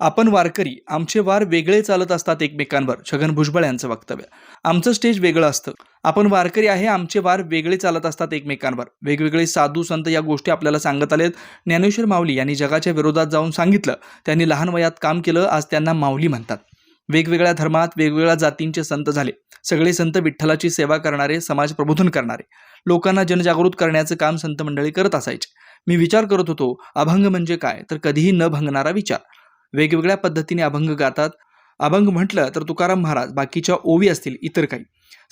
आपण वारकरी आमचे वार वेगळे चालत असतात एकमेकांवर छगन भुजबळ यांचं वक्तव्य. आमचं स्टेज वेगळं असतं. आपण वारकरी आहे आमचे वार वेगळे चालत असतात एकमेकांवर. वेगवेगळे साधू संत या गोष्टी आपल्याला सांगत आलेत. ज्ञानेश्वर माऊली यांनी जगाच्या विरोधात जाऊन सांगितलं. त्यांनी लहान वयात काम केलं आज त्यांना माऊली म्हणतात. वेगवेगळ्या धर्मात वेगवेगळ्या जातींचे संत झाले. सगळे संत विठ्ठलाची सेवा करणारे समाज प्रबोधन करणारे. लोकांना जनजागृत करण्याचं काम संत मंडळी करत असायचे. मी विचार करत होतो अभंग म्हणजे काय? तर कधीही न भंगणारा विचार. वेगवेगळ्या पद्धतीने अभंग गातात. अभंग म्हटलं तर तुकाराम महाराज बाकीच्या ओवी असतील इतर काही.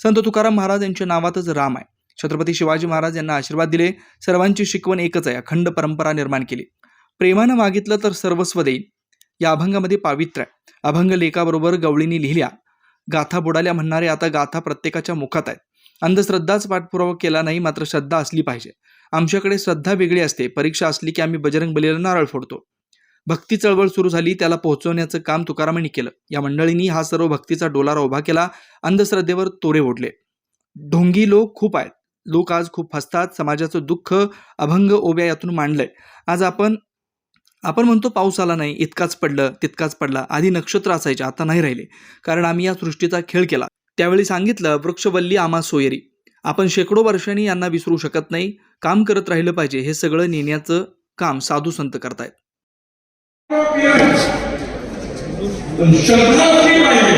संत तुकाराम महाराज यांच्या नावातच राम आहे. छत्रपती शिवाजी महाराज यांना आशीर्वाद दिले. सर्वांची शिकवण एकच आहे अखंड परंपरा निर्माण केली. प्रेमानं मागितलं तर सर्वस्व देईन. या अभंगामध्ये पावित्र्य आहे. अभंग लेखाबरोबर गवळींनी लिहिल्या. गाथा बुडाल्या म्हणणारे आता गाथा प्रत्येकाच्या मुखात आहेत. अंधश्रद्धाच पाठपुरावा केला नाही मात्र श्रद्धा असली पाहिजे. आमच्याकडे श्रद्धा वेगळी असते. परीक्षा असली की आम्ही बजरंग बलीला नारळ फोडतो. भक्ती चळवळ सुरू झाली त्याला पोहोचवण्याचं काम तुकारामांनी केलं. या मंडळींनी हा सर्व भक्तीचा डोलारा उभा केला अंधश्रद्धेवर तोरे ओढले. ढोंगी लोक खूप आहेत. लोक आज खूप फसतात समाजाचं दुःख अभंग ओब्या यातून मांडलंय. आज आपण आपण म्हणतो पाऊस आला नाही इतकाच पडलं तितकाच पडला आधी नक्षत्र असायचे आता नाही राहिले. कारण आम्ही या सृष्टीचा खेळ केला. त्यावेळी सांगितलं वृक्षवल्ली आम्हा सोयरी. आपण शेकडो वर्षांनी यांना विसरू शकत नाही. काम करत राहिलं पाहिजे हे सगळं नेण्याचं काम साधू संत करतायत. श्रद्धा असली पाहिजे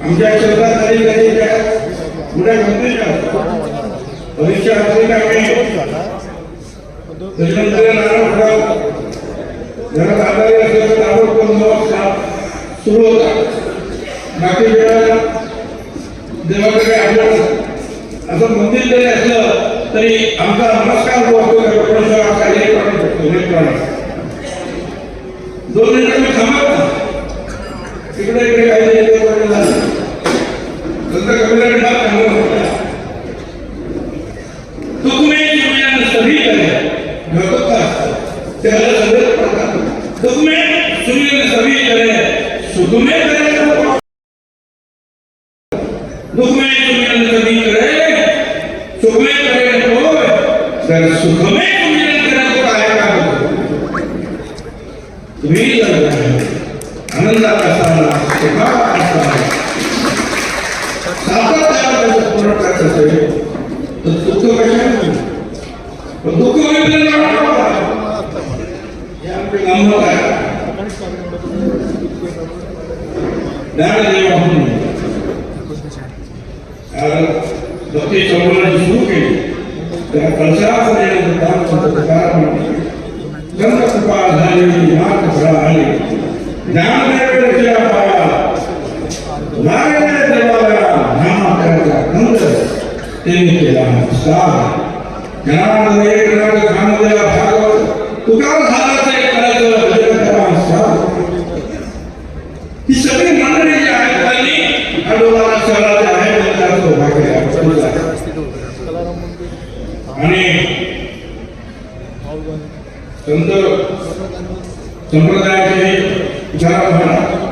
आमच्या श्रद्धा काही काही त्या पुढे परीक्षा असली त्याच्यानंतर घरात आजारी असेल तर ताबडतोब सुरू होता बाकी वेळेला देवाकडे आपलं असं मंदिर जरी असलं तरी आमचा नमस्कार जो असतो परमेश्वराला काही करू शकतो हे करणं. दोन मिनिटं मी थांबत ना इकडे इकडे काही नाही इकडे वगैरे झालं संत कबीराने बात सांगत होता तुक में सुमिरन सभी करे भगवत का त्याला सगळे पडतात तुक में सुमिरन सभी करे सुख में करे दुख में सुमिरन सभी करे सुख में करे तो तर सुख में सुमिरन करे तो काय का तुम्ही जर आनंदात असाल सुखात असाल सातत्यानं जर पूर्ण करत असेल तर दुःख कशाने पण दुःख म्हणजे हे आमचे गंमत आहे ज्ञानदेव म्हणून भक्ती चळवळ सुरू केली त्या कलशापर्यंत दान संत तुकाराम म्हणते संत कृपा झाली मात फळा आली ज्ञानदेव रचल्या पाया लागले देवाला नाम करायचा नंद त्यांनी केला स्टार ज्ञानदेव रंग भागवत करायचं भजन करा ही सगळी मंडळी जी आहेत त्यांनी आहे त्यांचा सौभाग्य आणि संत संप्रदायाचे já Arapuera.